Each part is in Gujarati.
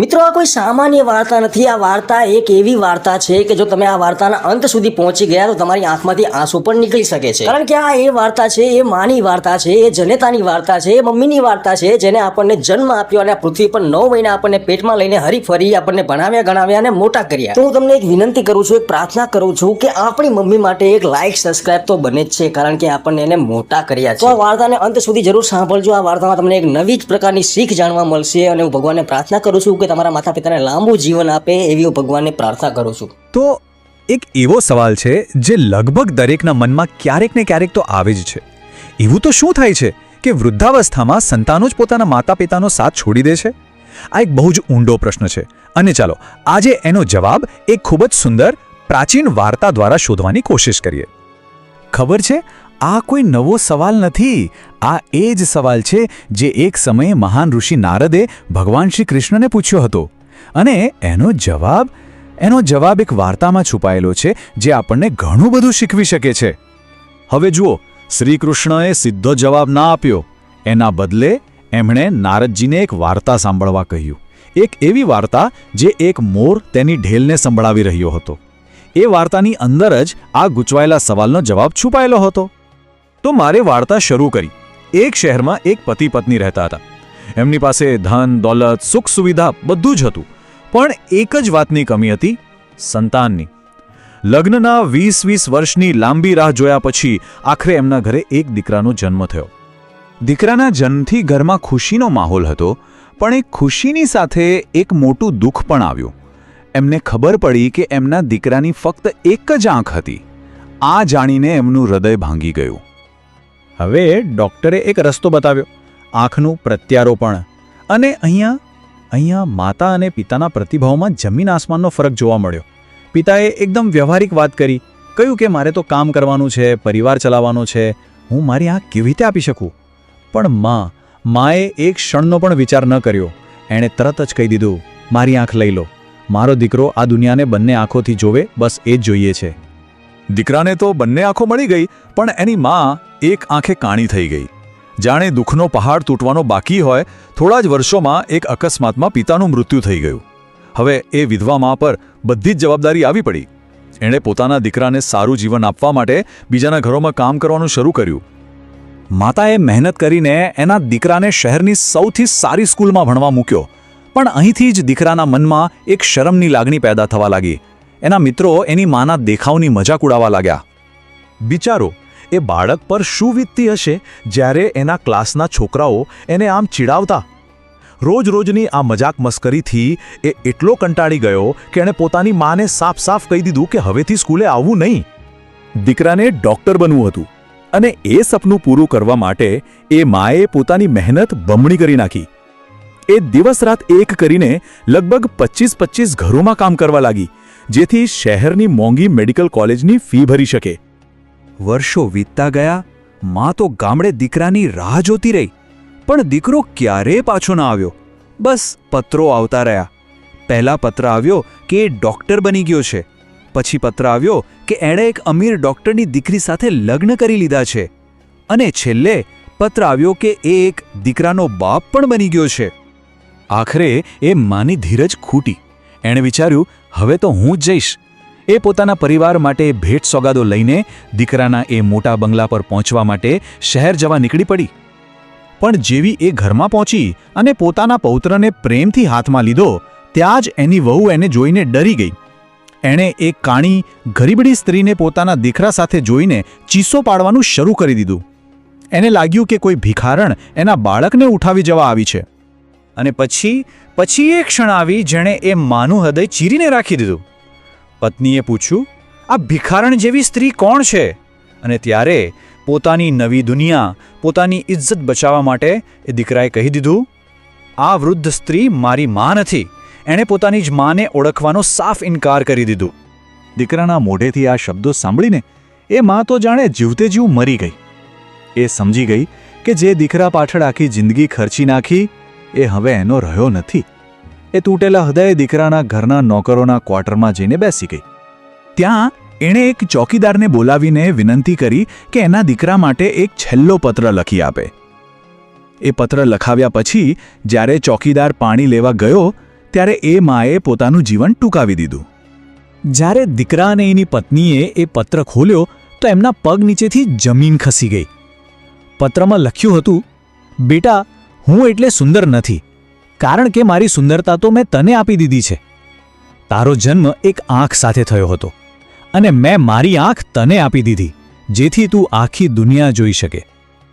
મિત્રો, આ કોઈ સામાન્ય વાર્તા નથી. આ વાર્તા એક એવી વાર્તા છે કે જો તમે આ વાર્તાના અંત સુધી પહોંચી ગયા તો તમારી આંખમાંથી આંસુ પણ નીકળી શકે છે. કારણ કે આ એ વાર્તા છે, એ માની વાર્તા છે, એ જનેતાની વાર્તા છે, એ મમ્મીની વાર્તા છે, જેને આપણને જન્મ આપ્યો અને પૃથ્વી પર નવ મહિના આપણને પેટમાં લઈને હરીફરી આપણને ભણાવ્યા, ગણાવ્યા અને મોટા કર્યા. તો હું તમને એક વિનંતી કરું છું, એક પ્રાર્થના કરું છું કે આપણી મમ્મી માટે એક લાઈક સબસ્ક્રાઇબ તો બને જ છે, કારણ કે આપણને એને મોટા કર્યા છે. તો આ વાર્તાને અંત સુધી જરૂર સાંભળજો. આ વાર્તામાં તમને એક નવી જ પ્રકારની શીખ જાણવા મળશે અને હું ભગવાનને પ્રાર્થના કરું છું કે તમારા માતા પિતાને લાંબુ જીવન આપે એવી હું ભગવાનને પ્રાર્થના કરું છું. તો એક એવો સવાલ છે જે લગભગ દરેકના મનમાં ક્યારેક ને ક્યારેક તો આવે જ છે. એવું તો શું થાય છે કે વૃદ્ધાવસ્થામાં સંતાનો જ પોતાના માતા પિતાનો સાથ છોડી દે છે? આ એક બહુ જ ઊંડો પ્રશ્ન છે. અને ચાલો, આજે એનો જવાબ એક ખૂબ જ સુંદર પ્રાચીન વાર્તા દ્વારા શોધવાની કોશિશ કરીએ. ખબર છે આ કોઈ નવો સવાલ નથી. આ એ જ સવાલ છે જે એક સમયે મહાન ઋષિ નારદે ભગવાન શ્રી કૃષ્ણને પૂછ્યો હતો. અને એનો જવાબ એનો જવાબ એક વાર્તામાં છુપાયેલો છે જે આપણને ઘણું બધું શીખવી શકે છે. હવે જુઓ શ્રી કૃષ્ણએ સીધો જવાબ ના આપ્યો. એના બદલે એમણે નારદજીને એક વાર્તા સાંભળવા કહ્યું. એક એવી વાર્તા જે એક મોર તેની ઢેલને સંભળાવી રહ્યો હતો. એ વાર્તાની અંદર જ આ ગૂંચવાયેલા સવાલનો જવાબ છુપાયેલો હતો. તો મારે વાર્તા શરૂ કરી. એક શહેરમાં એક પતિ પત્ની રહેતા હતા. એમની પાસે ધન, દોલત, સુખ સુવિધા બધું જ હતું. પણ એક જ વાતની કમી હતી, સંતાનની. લગ્નના વીસ વીસ વર્ષની લાંબી રાહ જોયા પછી આખરે એમના ઘરે એક દીકરાનો જન્મ થયો. દીકરાના જન્મથી ઘરમાં ખુશીનો માહોલ હતો, પણ એ ખુશીની સાથે એક મોટું દુઃખ પણ આવ્યું. એમને ખબર પડી કે એમના દીકરાની ફક્ત એક જ આંખ હતી. આ જાણીને એમનું હૃદય ભાંગી ગયું. હવે ડૉક્ટરે એક રસ્તો બતાવ્યો, આંખનું પ્રત્યારોપણ. અને અહીંયા અહીંયા માતા અને પિતાના પ્રતિભાવમાં જમીન આસમાનનો ફરક જોવા મળ્યો. પિતાએ એકદમ વ્યવહારિક વાત કરી, કહ્યું કે મારે તો કામ કરવાનું છે, પરિવાર ચલાવવાનો છે, હું મારી આંખ કેવી રીતે આપી શકું? પણ માં, માએ એક ક્ષણનો પણ વિચાર ન કર્યો. એણે તરત જ કહી દીધું, મારી આંખ લઈ લો. મારો દીકરો આ દુનિયાને બંને આંખોથી જોવે, બસ એ જ જોઈએ છે. દીકરાને તો બંને આંખો મળી ગઈ, પણ એની માં એક આંખે કાણી થઈ ગઈ. જાણે દુઃખનો પહાડ તૂટવાનો બાકી હોય, થોડા જ વર્ષોમાં એક અકસ્માતમાં પિતાનું મૃત્યુ થઈ ગયું. હવે એ વિધવા મા પર બધી જ જવાબદારી આવી પડી. એણે પોતાના દીકરાને સારું જીવન આપવા માટે બીજાના ઘરોમાં કામ કરવાનું શરૂ કર્યું. માતાએ મહેનત કરીને એના દીકરાને શહેરની સૌથી સારી સ્કૂલમાં ભણવા મૂક્યો. પણ અહીંથી જ દીકરાના મનમાં એક શરમની લાગણી પેદા થવા લાગી. એના મિત્રો એની માના દેખાવની મજાક ઉડાવવા લાગ્યા. બિચારો એ બાળક પર શું વીતતી હશે જ્યારે એના ક્લાસના છોકરાઓ એને આમ ચીડાવતા? રોજ રોજની આ મજાક મસ્કરીથી એ એટલો કંટાળી ગયો કે એણે પોતાની માને સાફ સાફ કહી દીધું કે હવેથી સ્કૂલે આવવું નહીં. દીકરાને ડૉક્ટર બનવું હતું અને એ સપનું પૂરું કરવા માટે એ માએ પોતાની મહેનત બમણી કરી નાખી. એ દિવસ રાત એક કરીને લગભગ પચીસ પચીસ ઘરોમાં કામ કરવા લાગી, જેથી શહેરની મોંઘી મેડિકલ કોલેજની ફી ભરી શકે. વર્ષો વીતતા ગયા, માં તો ગામડે દીકરાની રાહ જોતી રહી, પણ દીકરો ક્યારેય પાછો ના આવ્યો? બસ પત્રો આવતા રહ્યા. પહેલા પત્ર આવ્યો કે એ ડૉક્ટર બની ગયો છે. પછી પત્ર આવ્યો કે એણે એક અમીર ડૉક્ટરની દીકરી સાથે લગ્ન કરી લીધા છે. અને છેલ્લે પત્ર આવ્યો કે એ એક દીકરાનો બાપ પણ બની ગયો છે. આખરે એ માની ધીરજ ખૂટી. એણે વિચાર્યું, હવે તો હું જ જઈશ. એ પોતાના પરિવાર માટે ભેટ સોગાદો લઈને દીકરાના એ મોટા બંગલા પર પહોંચવા માટે શહેર જવા નીકળી પડી. પણ જેવી એ ઘરમાં પહોંચી અને પોતાના પૌત્રને પ્રેમથી હાથમાં લીધો, ત્યાં જ એની વહુ એને જોઈને ડરી ગઈ. એણે એક કાણી ગરીબડી સ્ત્રીને પોતાના દીકરા સાથે જોઈને ચીસો પાડવાનું શરૂ કરી દીધું. એને લાગ્યું કે કોઈ ભિખારણ એના બાળકને ઉઠાવી જવા આવી છે. અને પછી પછી એ ક્ષણ આવી જેણે એ માનું હૃદય ચીરીને રાખી દીધું. પત્નીએ પૂછ્યું, આ ભિખારણ જેવી સ્ત્રી કોણ છે? અને ત્યારે પોતાની નવી દુનિયા, પોતાની ઇજ્જત બચાવવા માટે એ દીકરાએ કહી દીધું, આ વૃદ્ધ સ્ત્રી મારી માં નથી. એણે પોતાની જ માને ઓળખવાનો સાફ ઇનકાર કરી દીધું. દીકરાના મોઢેથી આ શબ્દો સાંભળીને એ માં તો જાણે જીવતે જીવ મરી ગઈ. એ સમજી ગઈ કે જે દીકરા પાછળ આખી જિંદગી ખર્ચી નાખી, એ હવે એનો રહ્યો નથી. એ તૂટેલા હૃદયે દીકરાના ઘરના નોકરોના ક્વાર્ટરમાં જઈને બેસી ગઈ. ત્યાં એણે એક ચોકીદારને બોલાવીને વિનંતી કરી કે એના દીકરા માટે એક છેલ્લો પત્ર લખી આપે. એ પત્ર લખાવ્યા પછી જ્યારે ચોકીદાર પાણી લેવા ગયો, ત્યારે એ માએ પોતાનું જીવન ટૂંકાવી દીધું. જ્યારે દીકરા અને એની પત્નીએ એ પત્ર ખોલ્યો, તો એમના પગ નીચેથી જમીન ખસી ગઈ. પત્રમાં લખ્યું હતું, બેટા, હું એટલે સુંદર નથી. કારણ કે મારી સુંદરતા તો મેં તને આપી દીધી છે. તારો જન્મ એક આંખ સાથે થયો હતો અને મેં મારી આંખ તને આપી દીધી, જેથી તું આખી દુનિયા જોઈ શકે.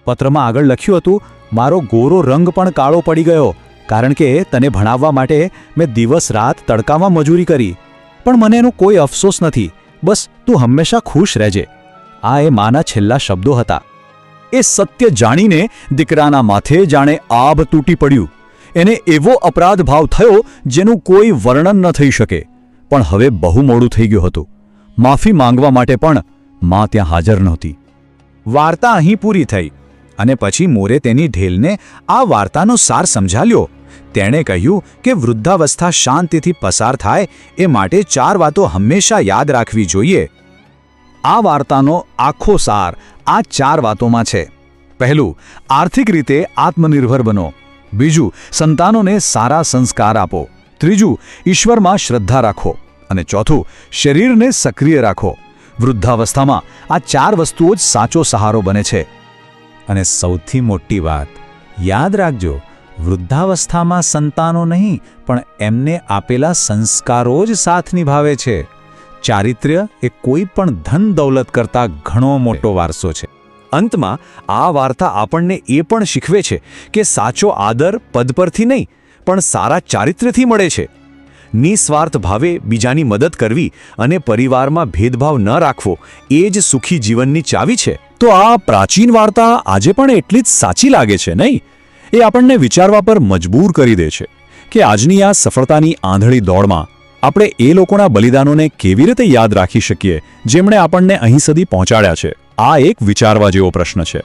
પત્રમાં આગળ લખ્યું હતું, મારો ગોરો રંગ પણ કાળો પડી ગયો, કારણ કે તને ભણાવવા માટે મેં દિવસ રાત તડકામાં મજૂરી કરી. પણ મને એનો કોઈ અફસોસ નથી, બસ તું હંમેશા ખુશ રહેજે. આ એ માના છેલ્લા શબ્દો હતા. એ સત્ય જાણીને દીકરાના માથે જાણે આભ તૂટી પડ્યું. એને એવો અપરાધ ભાવ થયો જેનું કોઈ વર્ણન ન થઈ શકે. પણ હવે બહુ મોડું થઈ ગયું હતું. માફી માંગવા માટે પણ માં ત્યાં હાજર નહોતી. વાર્તા અહીં પૂરી થઈ અને પછી મોરે તેની ઢેલને આ વાર્તાનો સાર સમજાલ્યો. તેણે કહ્યું કે વૃદ્ધાવસ્થા શાંતિથી પસાર થાય એ માટે ચાર વાતો હંમેશા યાદ રાખવી જોઈએ. આ વાર્તાનો આખો સાર આ ચાર વાતોમાં છે. પહેલું, આર્થિક રીતે આત્મનિર્ભર બનો. બીજું, સંતાનોને સારા સંસ્કાર આપો. ત્રીજું, ઈશ્વરમાં શ્રદ્ધા રાખો. અને ચોથું, શરીરને સક્રિય રાખો. વૃદ્ધાવસ્થામાં આ ચાર વસ્તુઓ જ સાચો સહારો બને છે. અને સૌથી મોટી વાત, યાદ રાખજો, વૃદ્ધાવસ્થામાં સંતાનો નહીં, પણ એમને આપેલા સંસ્કારો જ સાથ નિભાવે છે. ચારિત્ર્ય એ કોઈ પણ ધન દૌલત કરતાં ઘણો મોટો વારસો છે. અંતમાં આ વાર્તા આપણને એ પણ શીખવે છે કે સાચો આદર પદ પરથી નહીં, પણ સારા ચારિત્ર્યથી મળે છે. નિસ્વાર્થ ભાવે બીજાની મદદ કરવી અને પરિવારમાં ભેદભાવ ન રાખવો એ જ સુખી જીવનની ચાવી છે. તો આ પ્રાચીન વાર્તા આજે પણ એટલી જ સાચી લાગે છે નહીં? એ આપણને વિચારવા પર મજબૂર કરી દે છે કે આજની આ સફળતાની આંધળી દોડમાં આપણે એ લોકોના બલિદાનોને કેવી રીતે યાદ રાખી શકીએ, જેમણે આપણને અહીં સુધી પહોંચાડ્યા છે. આ એક વિચારવા જેવો પ્રશ્ન છે.